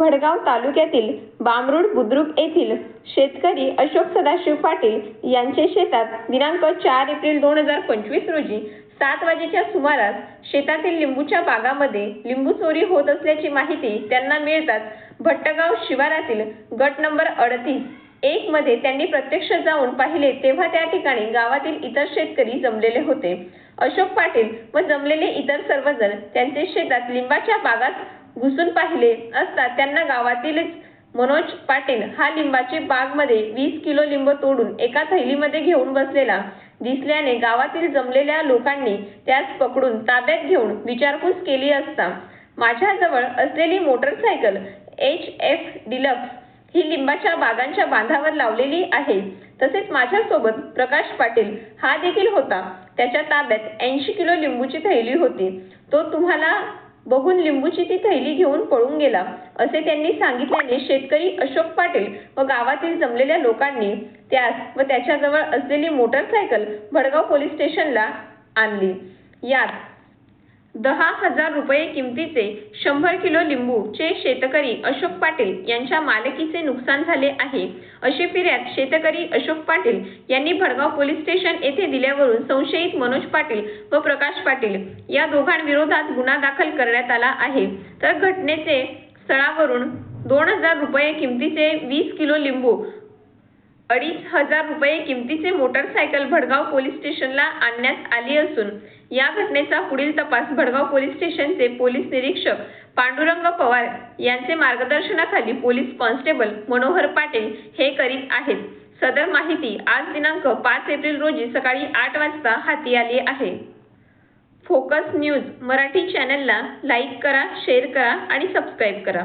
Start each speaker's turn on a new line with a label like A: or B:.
A: भडगाव तालुक्यातील बामरुड बुद्रुक येथील शेतकरी अशोक सदाशिव पाटील यांचे शेतात दिनांक चार एप्रिल दोन हजार पंचवीस रोजी सात वाजेच्या सुमारास शेतातील लिंबूच्या बागामध्ये लिंबू चोरी होत असल्याची माहिती त्यांना मिळताच भट्टगाव शिवारातील गट नंबर अडतीस एक मध्ये त्यांनी प्रत्यक्ष जाऊन पाहिले तेव्हा त्या ठिकाणी गावातील इतर शेतकरी जमलेले होते. अशोक पाटील व जमलेले इतर सर्वजण त्यांचे शेतात लिंबाच्या बागात घुसून पाहिले असता त्यांना गावातीलच मनोज पाटील हा लिंबाचे बागमध्ये वीस किलो लिंब तोडून एका थैलीमध्ये घेऊन बसलेला. दिसल्याने गावातील जमलेल्या लोकांनी त्यास पकडून ताब्यात घेऊन विचारपूस केली असता. माझ्याजवळ असलेली मोटरसायकल एच एफ डिलक्स ही लिंबाच्या बागांच्या बांधावर लावलेली आहे. तसेच माझ्यासोबत प्रकाश पाटील हा देखील होता. त्याच्या ताब्यात ऐंशी किलो लिंबूची थैली होती. तो तुम्हाला बघून लिंबूची ती थैली घेऊन पळून गेला. असे त्यांनी सांगितल्याने शेतकरी अशोक पाटील व गावातील जमलेल्या लोकांनी त्यास व त्याच्याजवळ असलेली मोटरसायकल भडगाव पोलीस स्टेशनला आणली. यात दहा हजार रुपये किमतीचे शंभर किलो लिंबू चे शेतकरी अशोक पाटील यांच्या मालकीचे नुकसान झाले आहे. अशी फिर्याद शेतकरी अशोक पाटील यांनी भडगाव पोलीस स्टेशन येथे दिल्यावरून संशयित मनोज पाटील व प्रकाश पाटील या दोघांविरोधात गुन्हा दाखल करण्यात आला आहे. तर घटनेचे स्थळावरून दोन हजार रुपये किमतीचे वीस किलो लिंबू अडीच हजार रुपये किमतीचे मोटरसायकल भडगाव पोलीस स्टेशनला आणण्यात आली असून या घटनेचा पुढील तपास भडगाव पोलीस स्टेशनचे पोलीस निरीक्षक पांडुरंग पवार यांचे मार्गदर्शनाखाली पोलीस कॉन्स्टेबल मनोहर पाटील हे करीत आहेत. सदर माहिती आज दिनांक पाच एप्रिल रोजी सकाळी आठ वाजता हाती आली आहे. फोकस न्यूज मराठी चॅनलला लाईक करा शेअर करा आणि सबस्क्राईब करा.